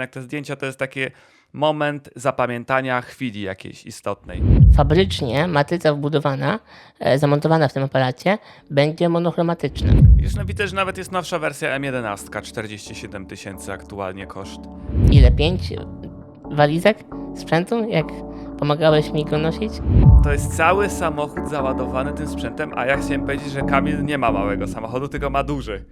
jednak te zdjęcia to jest taki moment zapamiętania chwili jakiejś istotnej. Fabrycznie matryca wbudowana, e, zamontowana w tym aparacie, będzie monochromatyczna. Już no widzę, że nawet jest nowsza wersja M11, 47 tysięcy aktualnie koszt. Ile? Pięć walizek sprzętu? Jak pomagałeś mi go nosić? To jest cały samochód załadowany tym sprzętem, a ja chciałem powiedzieć, że Kamil nie ma małego samochodu, tylko ma duży.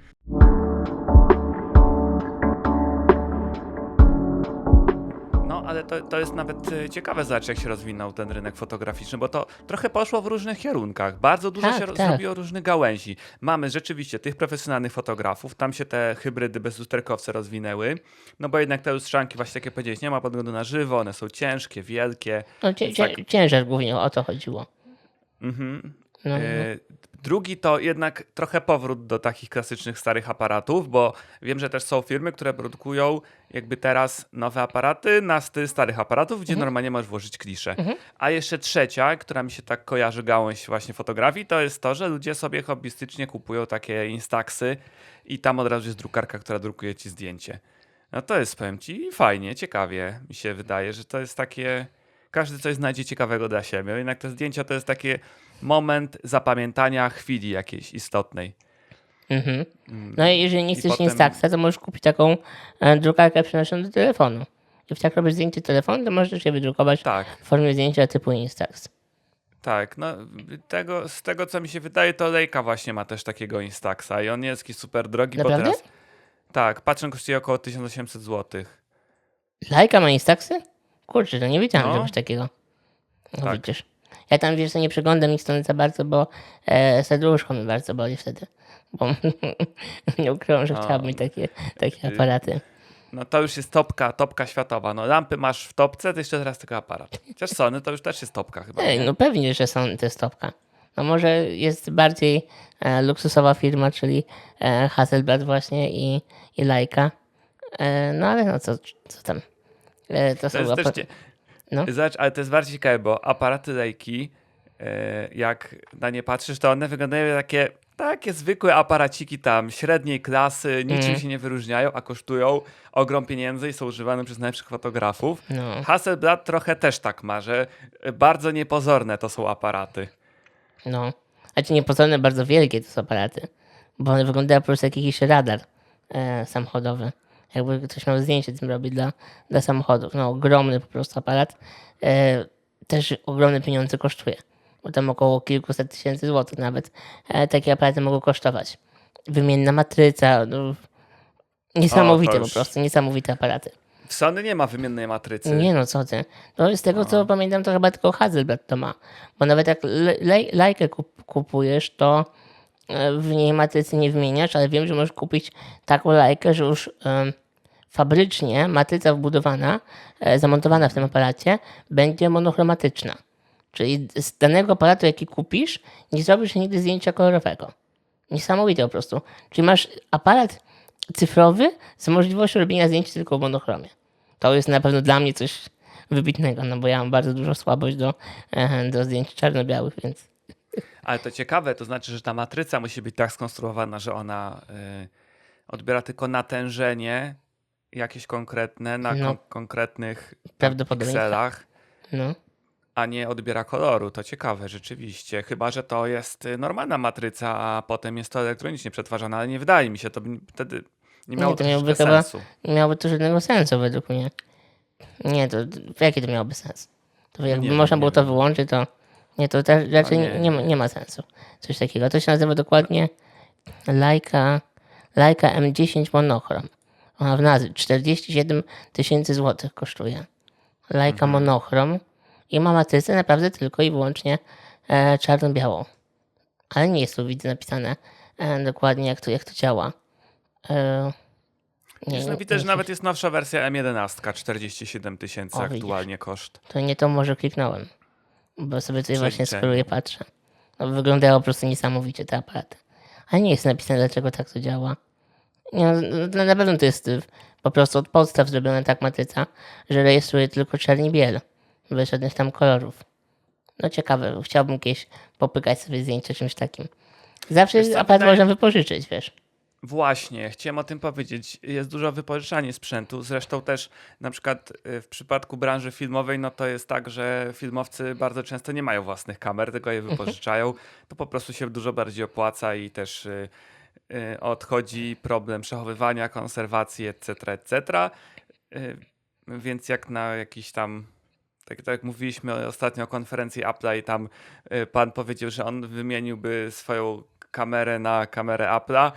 Ale to, to jest nawet e, ciekawe zobaczyć, jak się rozwinął ten rynek fotograficzny, bo to trochę poszło w różnych kierunkach. Bardzo dużo Tak, się tak. zrobiło różnych gałęzi. Mamy rzeczywiście tych profesjonalnych fotografów, tam się te hybrydy bezlusterkowce rozwinęły, no bo jednak te lustrzanki, właśnie tak jak powiedziałeś, nie ma podglądu na żywo, one są ciężkie, wielkie. No, cie, tak. ciężar głównie o to chodziło. Mhm. No, E, Drugi to jednak trochę powrót do takich klasycznych starych aparatów, bo wiem, że też są firmy, które produkują jakby teraz nowe aparaty na styl starych aparatów, gdzie normalnie możesz włożyć kliszę. A jeszcze trzecia, która mi się tak kojarzy gałąź właśnie fotografii, to jest to, że ludzie sobie hobbystycznie kupują takie Instaxy i tam od razu jest drukarka, która drukuje ci zdjęcie. No to jest, powiem ci, fajnie, ciekawie mi się wydaje, że to jest takie... Każdy coś znajdzie ciekawego dla siebie. Jednak te zdjęcia to jest taki moment zapamiętania chwili jakiejś istotnej. mhm. no i jeżeli nie chcesz potem- Instaxa, to możesz kupić taką e, drukarkę przenoszoną do telefonu. I jak robisz zdjęcie telefonu, to możesz je wydrukować Tak, w formie zdjęcia typu Instax. tak. No, tego, z tego, co mi się wydaje, to Leica właśnie ma też takiego Instaxa i on nie jest jakiś super drogi, Naprawdę? bo teraz... Tak, patrzę, kosztuje około 1800 zł. Lajka ma Instaxy? Kurczę, to nie wiedziałem No. czegoś takiego. No Tak. widzisz. Ja tam, wiesz, nie przeglądam ich strony za bardzo, bo e, serduszko mi bardzo boli wtedy. Bo nie ukrywam, że A. chciałbym mieć takie, takie aparaty. No to już jest topka, topka światowa. No lampy masz w topce, to jeszcze teraz tylko aparat. Chociaż Sony to już też jest topka chyba. Ej, nie? no pewnie, że są, to jest topka. No może jest bardziej e, luksusowa firma, czyli e, Hasselblad właśnie i, i Leica. E, no ale no co, co tam. E, to To są jest apa- cie... No. Zobacz, ale to jest bardziej ciekawe, bo aparaty Leica, e, jak na nie patrzysz, to one wyglądają takie, takie zwykłe aparaciki tam średniej klasy, niczym Mhm. się nie wyróżniają, a kosztują ogrom pieniędzy i są używane przez najlepszych fotografów. No. Hasselblad trochę też tak ma, że bardzo niepozorne to są aparaty. No. Ci niepozorne, bardzo wielkie to są aparaty. Bo one wyglądają po prostu jak jakiś radar e, samochodowy. Jakby ktoś miał zdjęcie tym robić dla, dla samochodów. No ogromny po prostu aparat. E, też ogromne pieniądze kosztuje. Bo tam około kilkuset tysięcy złotych nawet e, takie aparaty mogą kosztować. Wymienna matryca. No, niesamowite to po prostu, niesamowite aparaty. W Sony nie ma wymiennej matrycy. Nie no, co ty. No z tego co pamiętam, to chyba tylko Hasselblad to ma. Bo nawet jak le- le- lajkę kup- kupujesz, to w niej matrycy nie wymieniasz, ale wiem, że możesz kupić taką lajkę, że już fabrycznie matryca wbudowana, e, zamontowana w tym aparacie, będzie monochromatyczna. Czyli z danego aparatu, jaki kupisz, nie zrobisz nigdy zdjęcia kolorowego. Niesamowite po prostu. Czyli masz aparat cyfrowy z możliwością robienia zdjęć tylko w monochromie. To jest na pewno dla mnie coś wybitnego, no bo ja mam bardzo dużą słabość do, do zdjęć czarno-białych, więc Ale to ciekawe, to znaczy, że ta matryca musi być tak skonstruowana, że ona y, odbiera tylko natężenie jakieś konkretne na No. kon- konkretnych pikselach, no. a nie odbiera koloru. To ciekawe, rzeczywiście. Chyba, że to jest y, normalna matryca, a potem jest to elektronicznie przetwarzane, ale nie wydaje mi się, to by wtedy nie miało to to miałoby chyba- sensu. Nie miałoby to żadnego sensu według mnie. Nie, to jaki to miałoby sens? To jakby nie można nie było to wiem. wyłączyć, to nie, to te, raczej nie, nie, nie, ma, nie ma sensu. Coś takiego. To się nazywa dokładnie Leica, Leica M10 Monochrom. Ona w nazwie 47 tysięcy złotych kosztuje. Leica Mhm. Monochrom i ma matrycę naprawdę tylko i wyłącznie e, czarno-białą. Ale nie jest tu widzę napisane e, dokładnie jak to, jak to działa. E, Wiesz, no widzę, że nawet jest nowsza wersja M11, 47 tysięcy widzisz. aktualnie koszt. To nie to może kliknąłem. Bo sobie tutaj właśnie scrolluję, patrzę. No, wyglądało po prostu niesamowicie te aparaty. Ale nie jest napisane, dlaczego tak to działa. Nie, no, no, na pewno to jest y, po prostu od podstaw zrobiona tak matryca, że rejestruje tylko czerni biel. Bez żadnych tam kolorów. No ciekawe, chciałbym kiedyś popykać sobie zdjęcie czymś takim. Zawsze Wiesz aparat można wypożyczyć, wiesz. Właśnie, chciałem o tym powiedzieć. Jest dużo wypożyczania sprzętu. Zresztą też na przykład y, w przypadku branży filmowej, no to jest tak, że filmowcy bardzo często nie mają własnych kamer, tylko je wypożyczają. To po prostu się dużo bardziej opłaca i też y, y, odchodzi problem przechowywania, konserwacji, etc., etc. Więc jak na jakiś tam tak, tak jak mówiliśmy ostatnio o konferencji Apple'a i tam pan powiedział, że on wymieniłby swoją kamerę na kamerę Apple'a,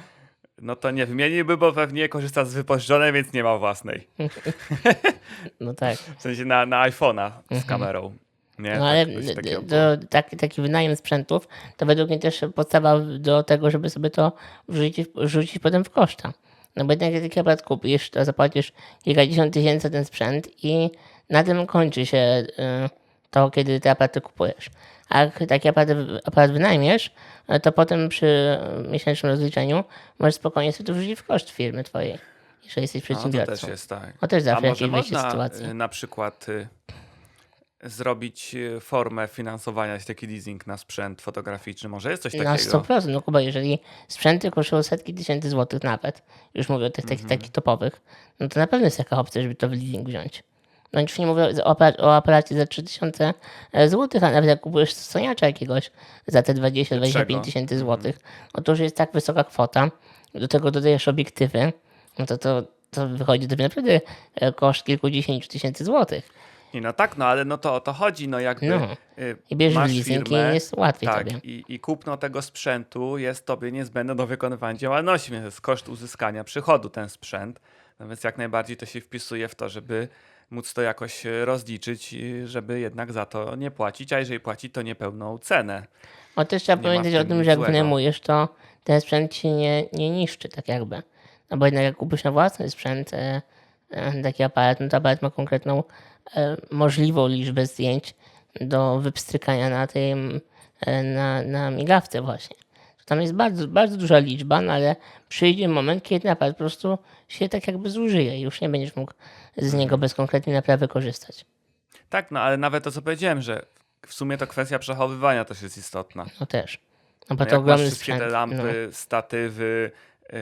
no to nie wymieniłby, bo pewnie korzysta z wypożyczonej, więc nie ma własnej. No tak. W sensie na, na iPhone'a z kamerą. Nie? No ale Tak, do, taki, taki wynajem sprzętów to według mnie też podstawa do tego, żeby sobie to wrzucić, wrzucić potem w koszta. No bo jednak jak taki aparat kupisz, to zapłacisz kilkadziesiąt tysięcy za ten sprzęt i na tym kończy się y, to, kiedy te aparaty kupujesz. A jak taki aparat, aparat wynajmiesz, y, to potem przy miesięcznym rozliczeniu możesz spokojnie sobie to wrzucić w koszt firmy twojej, jeżeli jesteś No, to przedsiębiorcą. też jest tak. O, też zawsze jakieś można y, na przykład y, zrobić formę finansowania, jest taki leasing na sprzęt fotograficzny. Może jest coś Na takiego? 100%. No Kuba, jeżeli sprzęty kosztują setki tysięcy złotych nawet, już mówię o tych takich, Mhm. takich topowych, no to na pewno jest taka opcja, żeby to w leasing wziąć. No już nie mówię o, o aparacie za 3000 złotych, a nawet jak kupujesz soniacza jakiegoś za te 20-25 tysięcy Mhm. złotych, no to już jest tak wysoka kwota, do tego dodajesz obiektywy, no to to, to wychodzi to naprawdę e, koszt kilkudziesięciu tysięcy złotych. Nie, no tak, no ale no to o to chodzi, no jakby No. y, I bierzesz masz leasing firmę, i jest łatwiej tak, tobie. i, i kupno tego sprzętu jest tobie niezbędne do wykonywania działalności, więc jest koszt uzyskania przychodu ten sprzęt, no więc jak najbardziej to się wpisuje w to, żeby móc to jakoś e, rozliczyć, i żeby jednak za to nie płacić, a jeżeli płaci, to niepełną cenę. O też trzeba Nie pamiętać o tym że jak wynajmujesz, to ten sprzęt ci nie, nie niszczy tak jakby. No bo jednak jak kupisz na własny sprzęt e, e, taki aparat, no to aparat ma konkretną e, możliwą liczbę zdjęć do wypstrykania na tym, e, na, na migawce właśnie. Tam jest bardzo, bardzo duża liczba, no ale przyjdzie moment, kiedy aparat po prostu się tak jakby zużyje i już nie będziesz mógł z niego bez konkretnej naprawy korzystać. Tak, no ale nawet to, co powiedziałem, że w sumie to kwestia przechowywania też jest istotna. No też. No bo No to ogromny wszystkie sprzęt. te lampy, no. statywy, y,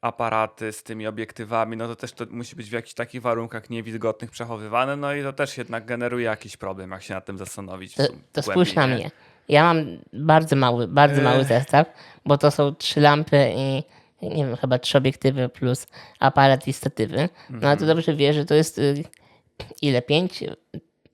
aparaty z tymi obiektywami, no to też to musi być w jakichś takich warunkach niewilgotnych przechowywane, no i to też jednak generuje jakiś problem, jak się nad tym zastanowić. To, to spójrz na nie? mnie. Ja mam bardzo mały, bardzo mały zestaw, bo to są trzy lampy i nie wiem, chyba trzy obiektywy plus aparat i statywy. No Mhm. ale to dobrze wiesz, że to jest y, ile? Pięć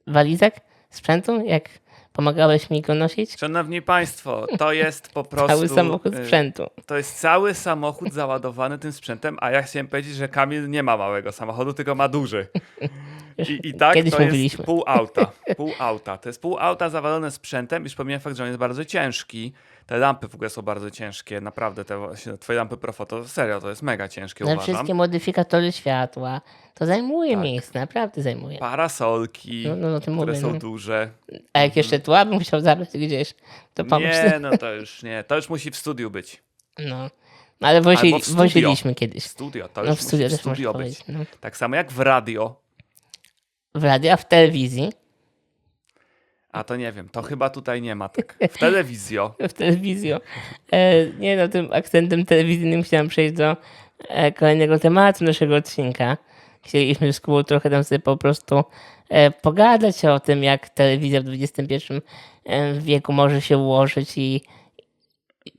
walizek sprzętu? Jak pomagałeś mi go nosić? Szanowni Państwo, to jest po prostu. Cały samochód y, sprzętu. To jest cały samochód załadowany tym sprzętem, a ja chciałem powiedzieć, że Kamil nie ma małego samochodu, tylko ma duży. I, i tak Kiedyś to mówiliśmy. jest pół auta. Pół auta. To jest pół auta zawalone sprzętem. Już pomijam fakt, że on jest bardzo ciężki. Te lampy w ogóle są bardzo ciężkie. Naprawdę, te właśnie twoje lampy profoto, serio, to jest mega ciężkie, Na uważam. wszystkie modyfikatory światła. To zajmuje Tak. miejsce, naprawdę zajmuje. Parasolki, No, no, no, które mówię, są no. duże. A jak jeszcze tła bym musiał zabrać gdzieś, to pomóż. Nie, no to już nie. To już musi w studiu być. No. No, Ale wozi, woziliśmy kiedyś. Studio, to No już w studio musi w studio być. No. Tak samo jak w radio. W radio, a w telewizji. A to nie wiem, to chyba tutaj nie ma tak. W telewizjo. w telewizji. E, nie no, tym akcentem telewizyjnym chciałem przejść do e, kolejnego tematu naszego odcinka. Chcieliśmy z Kubą trochę tam sobie po prostu e, pogadać o tym, jak telewizja w XXI e, wieku może się ułożyć i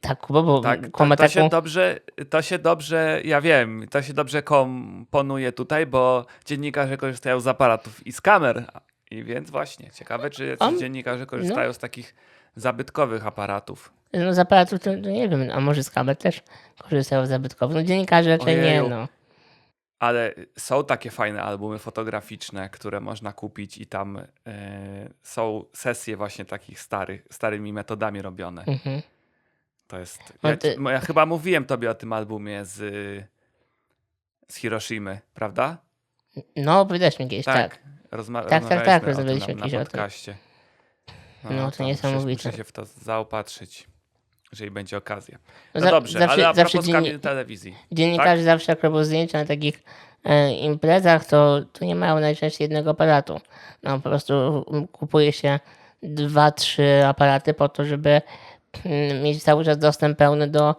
tak, Kuba, bo Tak, to, to, się dobrze, to się dobrze, ja wiem, to się dobrze komponuje tutaj, bo dziennikarze korzystają z aparatów i z kamer. I więc właśnie, ciekawe, czy On- dziennikarze korzystają z takich zabytkowych aparatów. No z aparatu to, to nie wiem, a może z kamer też korzystają zabytkowo. No dziennikarze raczej nie, Ojeju. no. Ale są takie fajne albumy fotograficzne, które można kupić i tam e, są sesje właśnie takich starych, starymi metodami robione. Mhm. To jest. No Ja, ty- ja chyba mówiłem tobie o tym albumie z, z Hiroshimy, prawda? No, opowiadasz mi kiedyś, tak. Rozma- tak, tak, tym rozmawialiśmy na, na podcaście. No, to muszę- niesamowite. Muszę się w to zaopatrzyć, jeżeli będzie okazja. No, No za- dobrze, zawsze- ale a zawsze dzienni- telewizji. Dziennikarze zawsze jak robią zdjęcia na takich e, imprezach, to, to nie mają najczęściej jednego aparatu. No po prostu kupuje się dwa, trzy aparaty po to, żeby mieć cały czas dostęp pełny do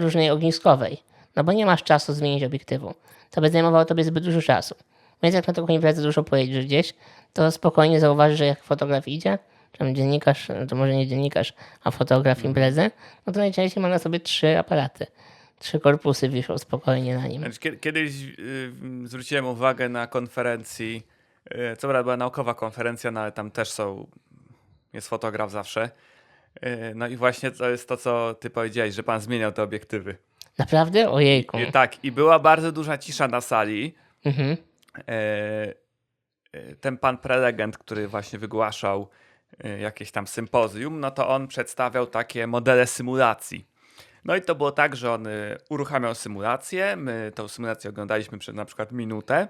różnej ogniskowej. no bo nie masz czasu zmienić obiektywu. To by zajmowało tobie zbyt dużo czasu. Więc jak na taką imprezę dużo pojedziesz gdzieś, to spokojnie zauważysz, że jak fotograf idzie, czy dziennikarz, no to może nie dziennikarz, a fotograf imprezy, no to najczęściej ma na sobie trzy aparaty. Trzy korpusy wiszą spokojnie na nim. Znaczy, kie- Kiedyś y, zwróciłem uwagę na konferencji, y, co prawda była naukowa konferencja, no ale tam też są, jest fotograf zawsze. Y, No i właśnie to jest to, co ty powiedziałeś, że pan zmieniał te obiektywy. Naprawdę? Ojejku. I, tak, i była bardzo duża cisza na sali. Mhm. E, e, ten pan prelegent, który właśnie wygłaszał e, jakieś tam sympozjum, no to on przedstawiał takie modele symulacji. No i to było tak, że on e, uruchamiał symulację, my tą symulację oglądaliśmy przez na przykład minutę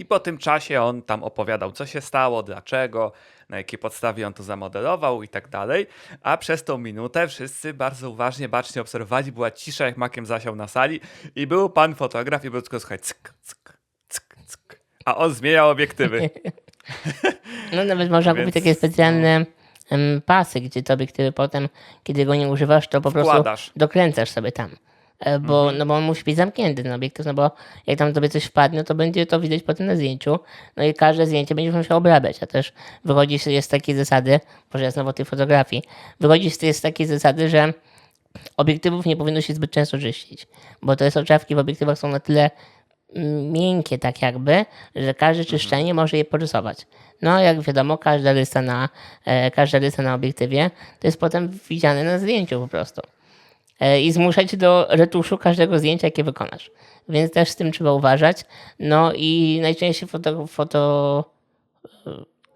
i po tym czasie on tam opowiadał, co się stało, dlaczego, na jakiej podstawie on to zamodelował i tak dalej. A przez tą minutę wszyscy bardzo uważnie, bacznie obserwowali, była cisza, jak makiem zasiał na sali i był pan fotograf i było tylko słuchać cyk, cyk, cyk, cyk. A on zmieniał obiektywy. No nawet można Więc, kupić takie specjalne em, pasy, gdzie te obiektywy potem, kiedy go nie używasz, to po prostu Wkładasz. dokręcasz sobie tam. E, Bo, Mhm. no bo on musi być zamknięty ten obiektyw, no bo jak tam tobie coś wpadnie, to będzie to widać potem na zdjęciu. No i każde zdjęcie będziesz musiał obrabiać, a też wychodzi się z takiej zasady, może ja znowu o tej fotografii, wychodzi się z takiej zasady, że obiektywów nie powinno się zbyt często czyścić, bo te soczewki w obiektywach są na tyle mm, miękkie tak jakby, że każde czyszczenie może je porysować. No jak wiadomo, każda rysa na, e, każda rysa na obiektywie to jest potem widziane na zdjęciu po prostu. E, I zmusza cię do retuszu każdego zdjęcia, jakie wykonasz. Więc też z tym trzeba uważać. No i najczęściej foto, foto,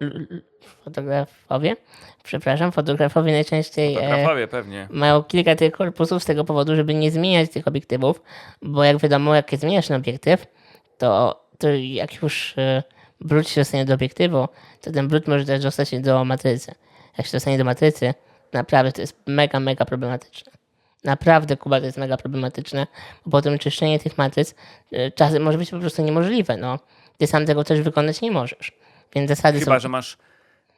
l- fotografowie, przepraszam, fotografowie najczęściej e, Fotografowie pewnie. mają kilka tych korpusów z tego powodu, żeby nie zmieniać tych obiektywów, bo jak wiadomo, jak zmieniasz ten obiektyw, to, to jak już e, brud się dostanie do obiektywu, to ten brud może też dostać się do matrycy. Jak się dostanie do matrycy, naprawdę to jest mega, mega problematyczne. Naprawdę, Kuba, to jest mega problematyczne, bo potem czyszczenie tych matryc e, czasem może być po prostu niemożliwe. No. Ty sam tego też wykonać nie możesz. Więc zasady Chyba, są że masz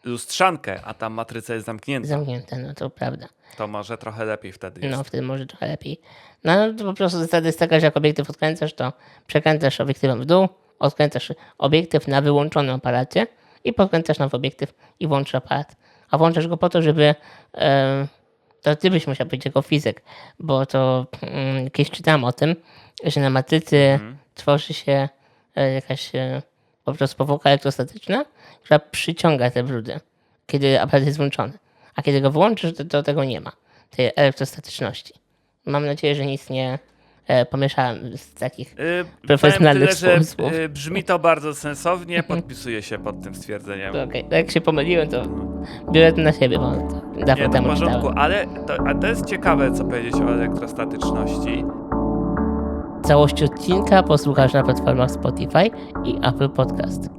lustrzankę, a tam matryca jest zamknięta. zamknięte, no to prawda. To może trochę lepiej wtedy jest. No, wtedy może trochę lepiej. No, to po prostu zasada jest taka, że jak obiektyw odkręcasz, to przekręcasz obiektywem w dół, odkręcasz obiektyw na wyłączonym aparacie i podkręcasz nowy obiektyw i włączysz aparat. A włączasz go po to, żeby... E, to ty byś musiał być jako fizyk, bo to mm, kiedyś czytałem o tym, że na matrycy tworzy się e, jakaś e, po prostu powłoka elektrostatyczna, która przyciąga te brudy, kiedy aparat jest włączony. A kiedy go wyłączysz, to, to tego nie ma, tej elektrostatyczności. Mam nadzieję, że nic nie pomieszałem z takich. Yy, Profesjonalnych tyle, że słów. y, brzmi to bardzo sensownie, podpisuję się pod tym stwierdzeniem. Okej, jak się pomyliłem, to biorę to na siebie, bo to dawno Nie, w temu porządku, czytałem. ale to, a to jest ciekawe, co powiedzieć o elektrostatyczności. Całość odcinka posłuchasz na platformach Spotify i Apple Podcast.